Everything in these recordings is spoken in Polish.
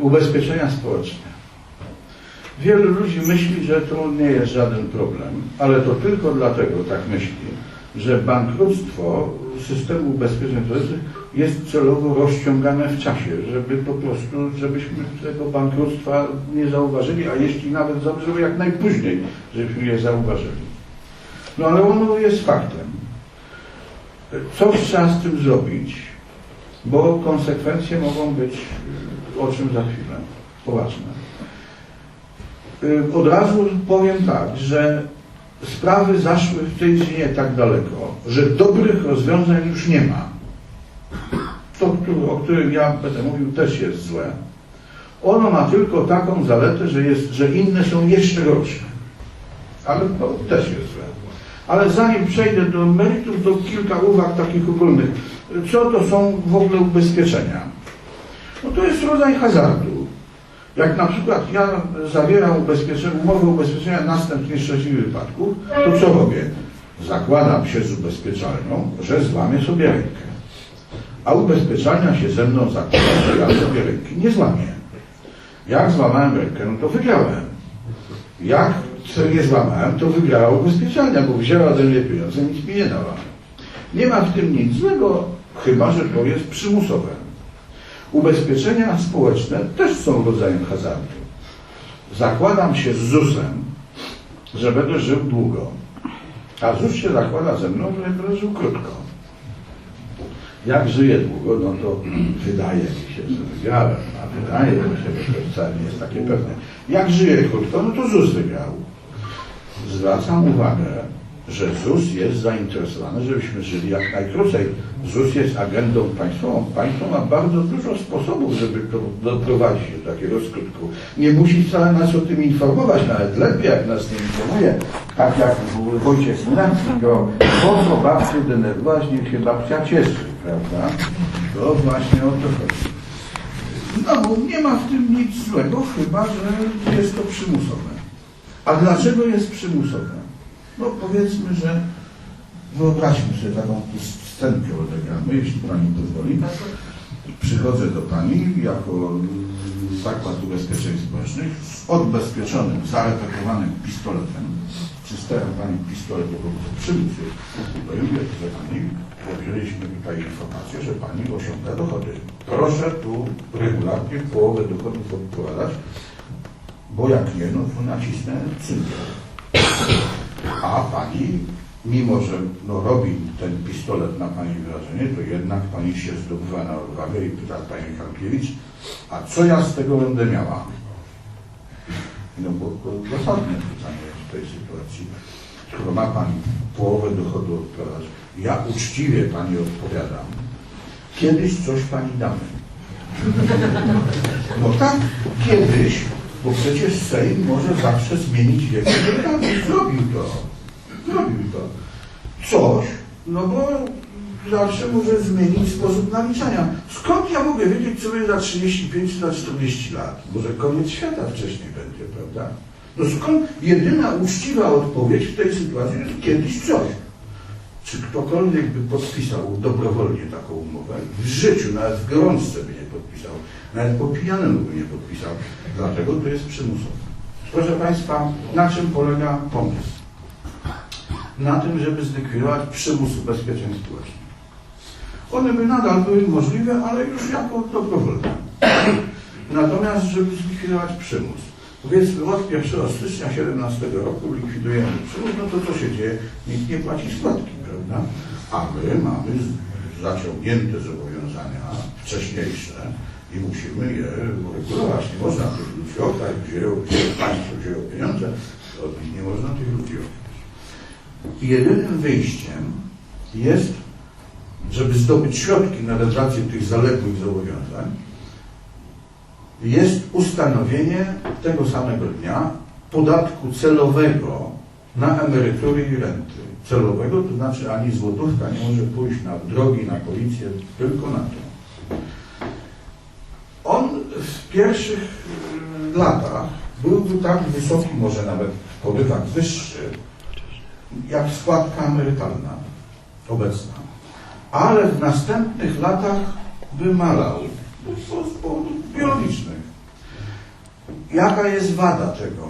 ubezpieczenia społeczne. Wielu ludzi myśli, że to nie jest żaden problem, ale to tylko dlatego tak myśli, że bankructwo systemu ubezpieczeń społecznych jest celowo rozciągane w czasie, żeby po prostu, żebyśmy tego bankructwa nie zauważyli, a jeśli nawet zauważyli, jak najpóźniej, żebyśmy je zauważyli. No ale ono jest faktem. Coś trzeba z tym zrobić, bo konsekwencje mogą być, o czym za chwilę, poważne. Y, Od razu powiem tak, że sprawy zaszły w tej dziedzinie tak daleko, że dobrych rozwiązań już nie ma. To, o którym ja będę mówił, też jest złe. Ono ma tylko taką zaletę, że, jest, że inne są jeszcze gorsze. Ale to też jest złe. Ale zanim przejdę do meritum, to kilka uwag takich ogólnych. Co to są w ogóle ubezpieczenia? To jest rodzaj hazardu. Jak na przykład ja zawieram ubezpieczenie, umowę ubezpieczenia następnych szczęśliwych wypadków, to co robię? Zakładam się z ubezpieczalnią, że złamię sobie rękę. A ubezpieczalnia się ze mną zakłada, że ja sobie ręki nie złamię. Jak złamałem rękę, no to wygrałem. Jak co nie złamałem, to wygrała ubezpieczalnia, bo wzięła ode mnie pieniądze, nic mi nie dała. Nie ma w tym nic złego, chyba że to jest przymusowe. Ubezpieczenia społeczne też są rodzajem hazardu. Zakładam się z ZUS-em, że będę żył długo, a ZUS się zakłada ze mną, że będę żył krótko. Jak żyję długo, no to wydaje mi się, że wygrałem, a wydaje mi się, że to wcale nie jest takie pewne. Jak żyję krótko, no to ZUS wygrał. Zwracam uwagę, że ZUS jest zainteresowany, żebyśmy żyli jak najkrócej. ZUS jest agendą państwową. Państwo ma bardzo dużo sposobów, żeby doprowadzić do takiego skutku. Nie musi wcale nas o tym informować, nawet lepiej jak nas nie informuje. Tak jak Wojciech Szymanski, to po co babcię denerwować, niech się babcia cieszy, prawda? To właśnie o to chodzi. No, nie ma w tym nic złego, chyba że jest to przymusowe. A dlaczego jest przymusowe? No powiedzmy, że wyobraźmy sobie taką scenkę odegramy, jeśli Pani pozwoli. Przychodzę do Pani jako Zakład Ubezpieczeń Społecznych z odbezpieczonym, zarepetowanym pistoletem. Przystawiam Pani pistolet do przymusu. To ja mówię, że Pani, powierzyliśmy tutaj informację, że Pani osiąga dochody. Proszę tu regularnie połowę dochodów odprowadzać, bo jak nie, no to nacisnę cymbał. A pani, mimo że no, robi ten pistolet na pani wrażenie, to jednak pani się zdobywa na odwagę i pyta pani Halkiewicz, a co ja z tego będę miała? No bo to zasadne pytanie w tej sytuacji. Skoro ma pani połowę dochodu odprowadzać, ja uczciwie pani odpowiadam, kiedyś coś pani damy. No tak, kiedyś, bo przecież Sejm może zawsze zmienić wiek emerytalny. Zrobił to. Zrobił to. Coś, no bo zawsze może zmienić sposób naliczania. Skąd ja mogę wiedzieć, co będzie za 35 czy za 40 lat? Może koniec świata wcześniej będzie, prawda? No skąd jedyna uczciwa odpowiedź w tej sytuacji jest kiedyś coś. Czy ktokolwiek by podpisał dobrowolnie taką umowę? W życiu, nawet w gorączce by nie podpisał. Nawet po pijanemu by nie podpisał. Dlatego to jest przymusowe. Proszę Państwa, na czym polega pomysł? Na tym, żeby zlikwidować przymus ubezpieczeń społecznych. One by nadal były możliwe, ale już jako dobrowolne. Natomiast, żeby zlikwidować przymus. Powiedzmy od 1 stycznia 2017 roku likwidujemy przymus, no to co się dzieje? Nikt nie płaci składki, prawda? A my mamy zaciągnięte zobowiązania wcześniejsze i musimy je uregulować. Nie można tych ludzi okraść, wzięło, państwo wzięło pieniądze, nie można tych ludzi okraść. I jedynym wyjściem jest, żeby zdobyć środki na realizację tych zaległych zobowiązań, jest ustanowienie tego samego dnia podatku celowego na emerytury i renty. Celowego to znaczy ani złotówka nie może pójść na drogi, na policję, tylko na to. W pierwszych y, latach byłby tak wysoki, może nawet w porywach wyższy, jak składka emerytalna obecna. Ale w następnych latach by malał. Z powodów biologicznych. jaka jest wada tego?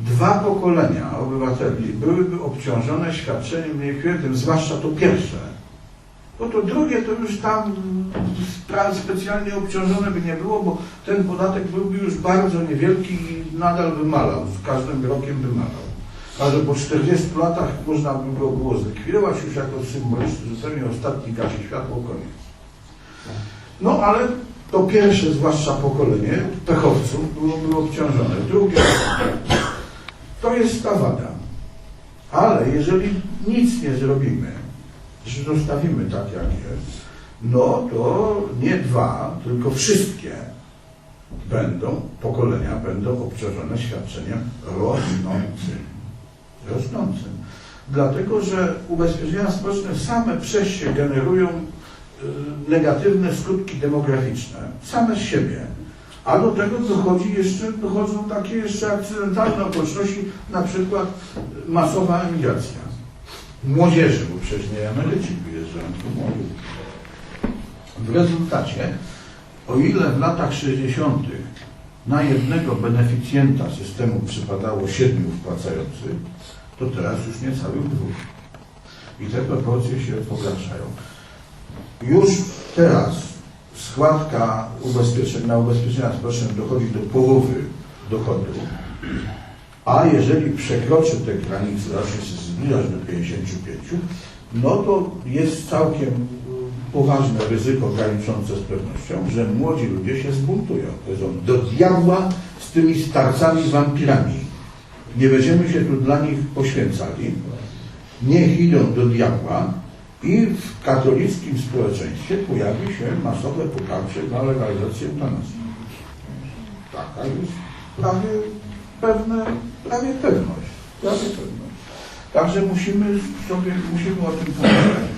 Dwa pokolenia obywateli byłyby obciążone świadczeniem niewielkim, zwłaszcza to pierwsze. Bo to drugie to już tam specjalnie obciążone by nie było, bo ten podatek byłby już bardzo niewielki i nadal by malał, z każdym rokiem. A że po 40 latach można by go było zlikwidować już jako symboliczny, zupełnie ostatni gasie światło, koniec. No ale to pierwsze, zwłaszcza pokolenie pechowców byłoby obciążone. Drugie, to jest ta wada. Ale jeżeli nic nie zrobimy, że zostawimy tak jak jest, no to nie dwa, tylko wszystkie będą, pokolenia będą obciążone świadczeniem rosnącym. Rosnącym. Dlatego, że ubezpieczenia społeczne same przez się generują y, negatywne skutki demograficzne, same z siebie. A do tego dochodzi jeszcze, dochodzą takie jeszcze akcydentalne okoliczności, na przykład masowa emigracja młodzieży, bo przecież nie emeryci wyjeżdżają, tylko młodzi. W rezultacie, o ile w latach 60. na jednego beneficjenta systemu przypadało siedmiu wpłacających, to teraz już niecałych dwóch. I te proporcje się pogarszają. Już teraz składka ubezpieczeń, na ubezpieczenia społeczne dochodzi do połowy dochodu, a jeżeli przekroczy te granice, zacznie się zbliżać do 55, no to jest całkiem y, poważne ryzyko graniczące z pewnością, że młodzi ludzie się zbuntują. Powiedzą, do diabła z tymi starcami wampirami. Nie będziemy się tu dla nich poświęcali. Niech idą do diabła i w katolickim społeczeństwie pojawi się masowe poparcie dla legalizacji eutanazji. Taka jest prawie pewne, prawie pewność. Prawie pewność. Także musimy sobie, musimy o tym pamiętać.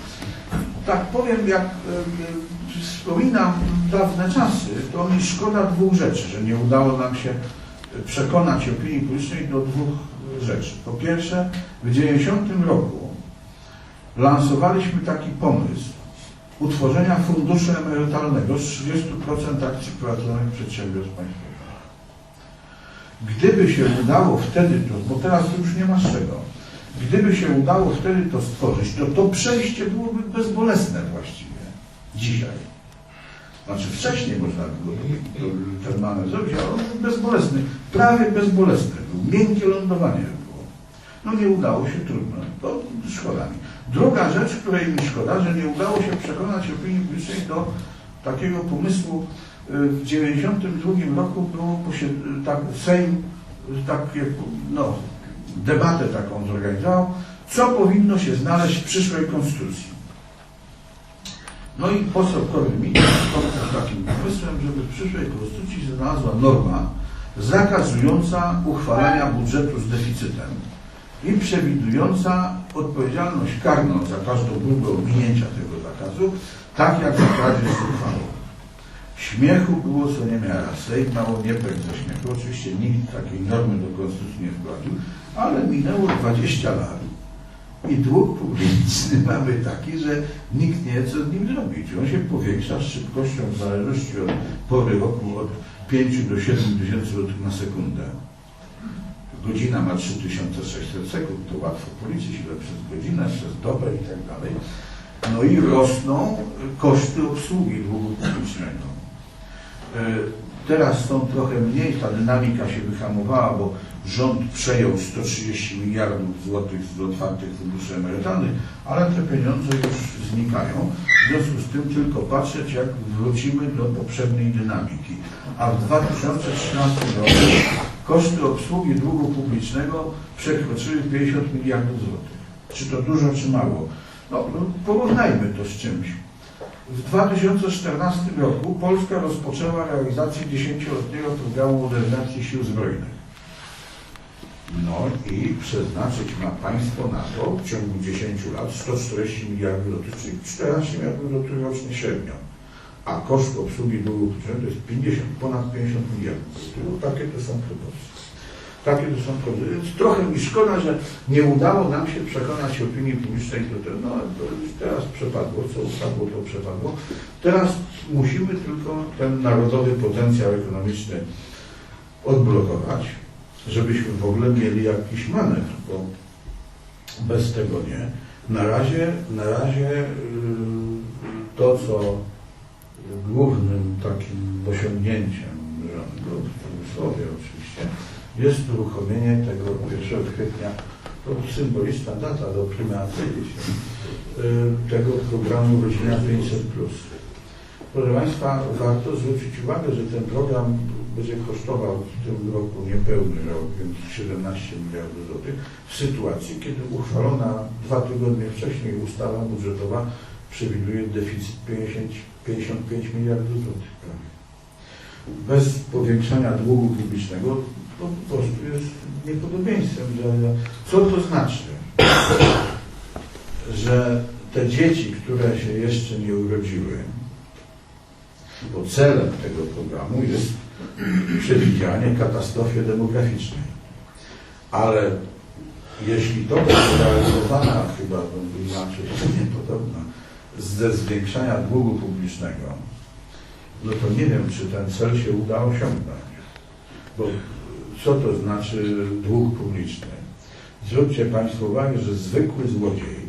Tak powiem, jak e, e, wspominam dawne czasy, to mi szkoda dwóch rzeczy, że nie udało nam się przekonać opinii publicznej do dwóch rzeczy. Po pierwsze, w 90 roku lansowaliśmy taki pomysł utworzenia funduszu emerytalnego z 30% akcji prowadzonych przedsiębiorstw państwowych. Gdyby się udało wtedy to, bo teraz już nie ma z czego, gdyby się udało wtedy to stworzyć, to to przejście byłoby bezbolesne właściwie dzisiaj. Znaczy wcześniej można było ten manewr zrobić, ale on był bezbolesny, prawie bezbolesny był, miękkie lądowanie było. No nie udało się, trudno, to szkoda mi. Druga rzecz, której mi szkoda, że nie udało się przekonać opinii publicznej do takiego pomysłu. W 92 roku było tak, Sejm takie, no, debatę taką zorganizował, co powinno się znaleźć w przyszłej konstytucji. No i poseł Korwin-Mikke spotkał takim pomysłem, żeby w przyszłej konstytucji znalazła norma zakazująca uchwalania budżetu z deficytem i przewidująca odpowiedzialność karną za każdą próbę ominięcia tego zakazu, tak jak w razie z uchwałą. Śmiechu było co niemiara. Sejm mało nie ze śmiechu. Oczywiście nikt takiej normy do konstytucji nie wprowadził, ale minęło 20 lat. I dług publiczny mamy taki, że nikt nie wie, co z nim zrobić. On się powiększa z szybkością w zależności od pory roku od 5 do 7 tysięcy złotych na sekundę. Godzina ma 3600 sekund, to łatwo policzyć, ile przez godzinę, przez dobę i tak dalej. No i rosną koszty obsługi długu publicznego. E, Teraz są trochę mniej, ta dynamika się wyhamowała, bo rząd przejął 130 miliardów złotych z otwartych funduszy emerytalnych, ale te pieniądze już znikają. W związku z tym tylko patrzeć, jak wrócimy do poprzedniej dynamiki. A w 2013 roku koszty obsługi długu publicznego przekroczyły 50 miliardów złotych. Czy to dużo, czy mało? No, no porównajmy to z czymś. W 2014 roku Polska rozpoczęła realizację 10-letniego programu modernizacji sił zbrojnych. No i przeznaczyć ma państwo na to w ciągu 10 lat 140 miliardów złotych, czyli 14 miliardów złotych rocznie średnio. A koszt obsługi długu to jest 50, ponad 50 miliardów Takie to są proporcje. Takie to są proporcje. Więc trochę mi szkoda, że nie udało nam się przekonać opinii publicznej do tego. No teraz przepadło, co upadło, to przepadło. Teraz musimy tylko ten narodowy potencjał ekonomiczny odblokować, żebyśmy w ogóle mieli jakiś manewr, bo bez tego nie. Na razie, na razie yy, to, co głównym takim osiągnięciem rządu, w cudzysłowie oczywiście, jest uruchomienie tego 1 kwietnia, to symboliczna data do prymaty, yy, tego programu Rodzina 500+. Proszę Państwa, warto zwrócić uwagę, że ten program będzie kosztował w tym roku niepełny rok, więc 17 miliardów złotych, w sytuacji, kiedy uchwalona dwa tygodnie wcześniej ustawa budżetowa przewiduje deficyt 50, 55 miliardów złotych. Bez powiększania długu publicznego po prostu jest niepodobieństwem. Co to znaczy? Że te dzieci, które się jeszcze nie urodziły, bo celem tego programu jest przewidzianie katastrofy demograficznej. Ale jeśli to będzie realizowana, chyba inaczej, niepodobna, ze zwiększania długu publicznego, no to nie wiem, czy ten cel się uda osiągnąć. Bo co to znaczy dług publiczny? Zwróćcie Państwo uwagę, że zwykły złodziej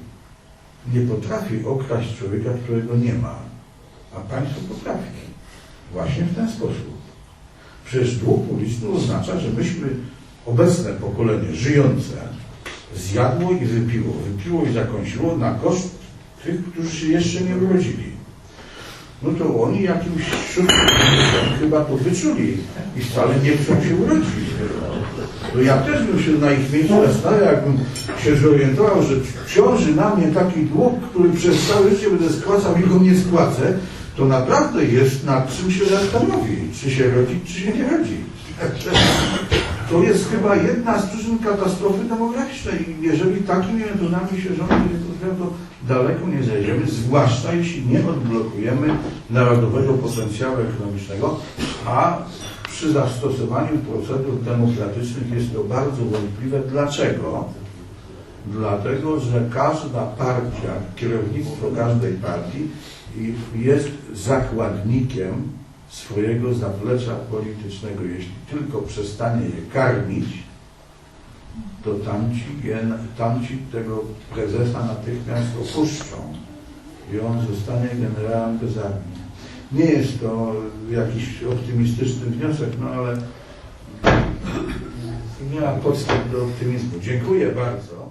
nie potrafi okraść człowieka, którego nie ma, a państwo potrafi. Właśnie w ten sposób. Przecież dług publiczny oznacza, że myśmy, obecne pokolenie żyjące, zjadło i wypiło, wypiło i zakąsiło na koszt tych, którzy się jeszcze nie urodzili. No to oni jakimś szybkim chyba to wyczuli i wcale nie chcą się urodzić. No ja też bym się na ich miejscu zastanawiał, jakbym się zorientował, że ciąży na mnie taki dług, który przez całe życie będę spłacał i go nie spłacę, to naprawdę jest nad czym się zastanowić, czy się rodzić, czy się nie rodzić. To jest chyba jedna z przyczyn katastrofy demograficznej. Jeżeli takimi metodami się rządzi, to daleko nie zejdziemy, zwłaszcza jeśli nie odblokujemy narodowego potencjału ekonomicznego, a przy zastosowaniu procedur demokratycznych jest to bardzo wątpliwe. Dlaczego? Dlatego, że każda partia, kierownictwo każdej partii jest zakładnikiem swojego zaplecza politycznego. Jeśli tylko przestanie je karmić, to tamci, tamci tego prezesa natychmiast opuszczą i on zostanie generałem bez armii. Nie jest to jakiś optymistyczny wniosek, no ale nie ma podstaw do optymizmu. Dziękuję bardzo.